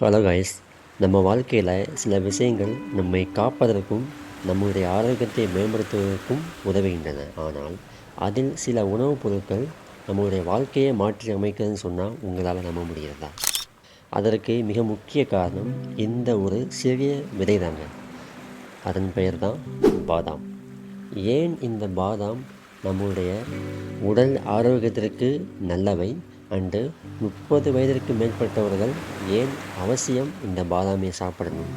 Hello guys நம்ம வாழ்க்கையில் சில விஷயங்கள் நம்மை காப்பதற்கும் நம்முடைய ஆரோக்கியத்தை மேம்படுத்துவதற்கும் உதவுகின்றன. ஆனால் அதில் சில உணவுப் பொருட்கள் நம்முடைய வாழ்க்கையை மாற்றி அமைக்கிறதுன்னு சொன்னால் உங்களால் நம்ப முடிகிறதா அதற்கு மிக முக்கிய காரணம் இந்த ஒரு சிறிய விதை தாங்க. அதன் பெயர் தான் பாதாம். ஏன் இந்த பாதாம் நம்முடைய உடல் ஆரோக்கியத்திற்கு நல்லவை? அண்டு முப்பது வயதிற்கு மேற்பட்டவர்கள் ஏன் அவசியம் இந்த பாதாமியை சாப்பிடணும்?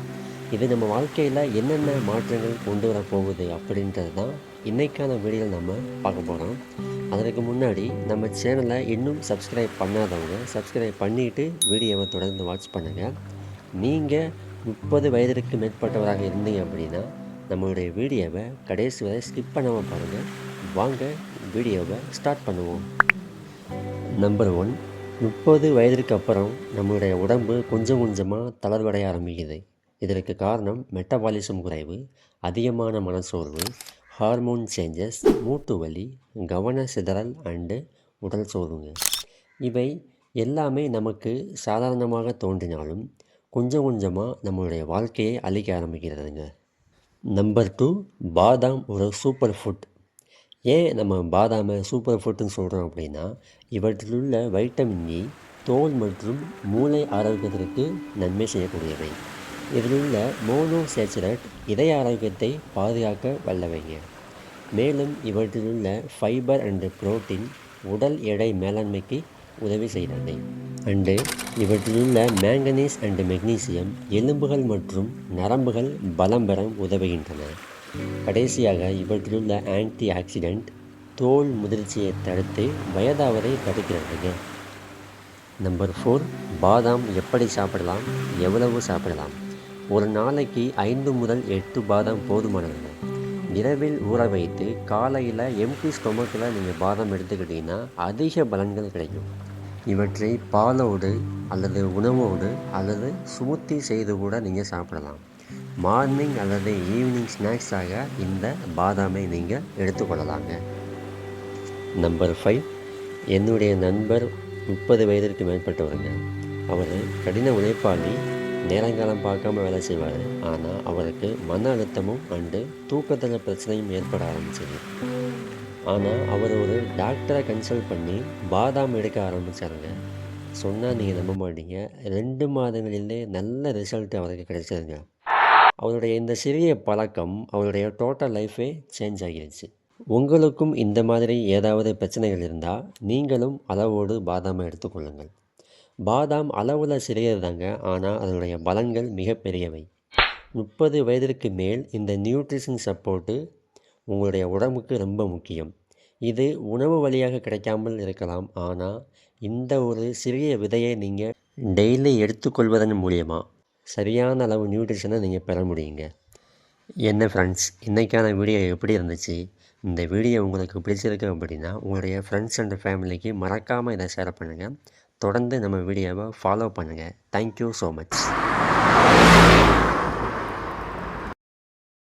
இது நம்ம வாழ்க்கையில் என்னென்ன மாற்றங்கள் கொண்டு வர போகுது அப்படின்றது தான் இன்றைக்கான வீடியோவில் நம்ம பார்க்க போகிறோம் அதற்கு முன்னாடி நம்ம சேனலை இன்னும் சப்ஸ்கிரைப் பண்ணாதவங்க சப்ஸ்கிரைப் பண்ணிவிட்டு வீடியோவை தொடர்ந்து வாட்ச் பண்ணுங்கள் நீங்கள் முப்பது வயதிற்கு மேற்பட்டவராக இருந்தீங்க அப்படின்னா நம்மளுடைய வீடியோவை கடைசி வரை ஸ்கிப் பண்ணாமல் பாருங்கள் வாங்க வீடியோவை ஸ்டார்ட் பண்ணுவோம். நம்பர் ஒன் முப்பது வயதிற்கு அப்புறம் நம்மளுடைய உடம்பு கொஞ்சம் கொஞ்சமாக தளர்வடைய ஆரம்பிக்குது. இதற்கு காரணம் மெட்டபாலிசம் குறைவு அதிகமான மனச்சோர்வு ஹார்மோன் சேஞ்சஸ் மூட்டு வலி கவன சிதறல் அண்டு உடல் சோர்வுங்க. இவை எல்லாமே நமக்கு சாதாரணமாக தோன்றினாலும் கொஞ்சம் கொஞ்சமாக நம்மளுடைய வாழ்க்கையை அழிக்க ஆரம்பிக்கிறதுங்க. நம்பர் டூ பாதாம் ஒரு சூப்பர் ஃபுட் ஏன் நம்ம பாதாமை சூப்பர் ஃபுட்டுன்னு சொல்கிறோம் அப்படின்னா இவற்றில் உள்ள வைட்டமின் இ e, தோல் மற்றும் மூளை ஆரோக்கியத்திற்கு நன்மை செய்யக்கூடியவை. இதில் உள்ள மோனோசேச்சுரேட் இதய ஆரோக்கியத்தை பாதுகாக்க வல்லவைங்க. மேலும் இவற்றில் உள்ள ஃபைபர் அண்டு புரோட்டீன் உடல் எடை மேலாண்மைக்கு உதவி செய்கிறது. அண்டு இவற்றில் உள்ள மேங்கனீஸ் அண்டு மெக்னீசியம் எலும்புகள் மற்றும் நரம்புகள் பலம் பெற உதவுகின்றன. கடைசியாக இவற்றிலுள்ள ஆன்டி ஆக்சிடெண்ட் தோல் முதிர்ச்சியை தடுத்து வயதாவதை தடுக்கிறதுங்க நம்பர் ஃபோர் பாதாம் எப்படி சாப்பிடலாம்? எவ்வளவு சாப்பிடலாம்? ஒரு நாளைக்கு ஐந்து முதல் எட்டு பாதாம் போதுமானதுங்க இரவில் ஊற வைத்து காலையில் எம்டி ஸ்டொமக்கில் நீங்கள் பாதாம் எடுத்துக்கிட்டிங்கன்னா அதிக பலன்கள் கிடைக்கும். இவற்றை பாலோடு அல்லது உணவோடு அல்லது சுமுத்தி செய்து கூட நீங்கள் சாப்பிடலாம். மார்னிங் அல்லது ஈவினிங் ஸ்நாக்ஸாக இந்த பாதாமை நீங்கள் எடுத்துக்கொள்ளலாங்க. நம்பர் ஃபைவ் என்னுடைய நண்பர் முப்பது வயதிற்கு மேற்பட்டவருங்க. அவர் கடின உழைப்பாளி நேரங்காலம் பார்க்காம வேலை செய்வார். ஆனால் அவருக்கு மன அழுத்தமும் அண்டு தூக்கத்தில் பிரச்சனையும் ஏற்பட ஆரம்பிச்சது. ஆனால் அவர் ஒரு டாக்டரை கன்சல்ட் பண்ணி பாதாம் எடுக்க ஆரம்பித்தாருங்க சொன்னால் நீங்கள் நம்ப மாட்டீங்க. ரெண்டு மாதங்களிலே நல்ல ரிசல்ட் அவருக்கு கிடைச்சதுங்க. அவருடைய இந்த சிறிய பழக்கம் அவருடைய டோட்டல் லைஃபே சேஞ்ச் ஆகிடுச்சு உங்களுக்கும் இந்த மாதிரி ஏதாவது பிரச்சனைகள் இருந்தால் நீங்களும் அளவோடு பாதாமை எடுத்துக்கொள்ளுங்கள். பாதாம் அளவில் சிறியது தாங்க ஆனால் அதனுடைய பலன்கள் மிகப்பெரியவை. முப்பது வயதிற்கு மேல் இந்த நியூட்ரிஷன் சப்போர்ட்டு உங்களுடைய உடம்புக்கு ரொம்ப முக்கியம். இது உணவு வழியாக கிடைக்காமல் இருக்கலாம் ஆனால் இந்த ஒரு சிறிய விதையை நீங்கள் டெய்லி எடுத்துக்கொள்வதன் மூலியமாக சரியான அளவு நியூட்ரிஷனை நீங்கள் பெற முடியுங்க. என்ன ஃப்ரெண்ட்ஸ் இன்றைக்கான வீடியோ எப்படி இருந்துச்சு? இந்த வீடியோ உங்களுக்கு பிடிச்சிருக்கு அப்படின்னா உங்களுடைய ஃப்ரெண்ட்ஸ் அண்ட் ஃபேமிலிக்கு மறக்காமல் இதை ஷேர் பண்ணுங்கள் தொடர்ந்து நம்ம வீடியோவை ஃபாலோ பண்ணுங்கள் தேங்க்யூ ஸோ மச்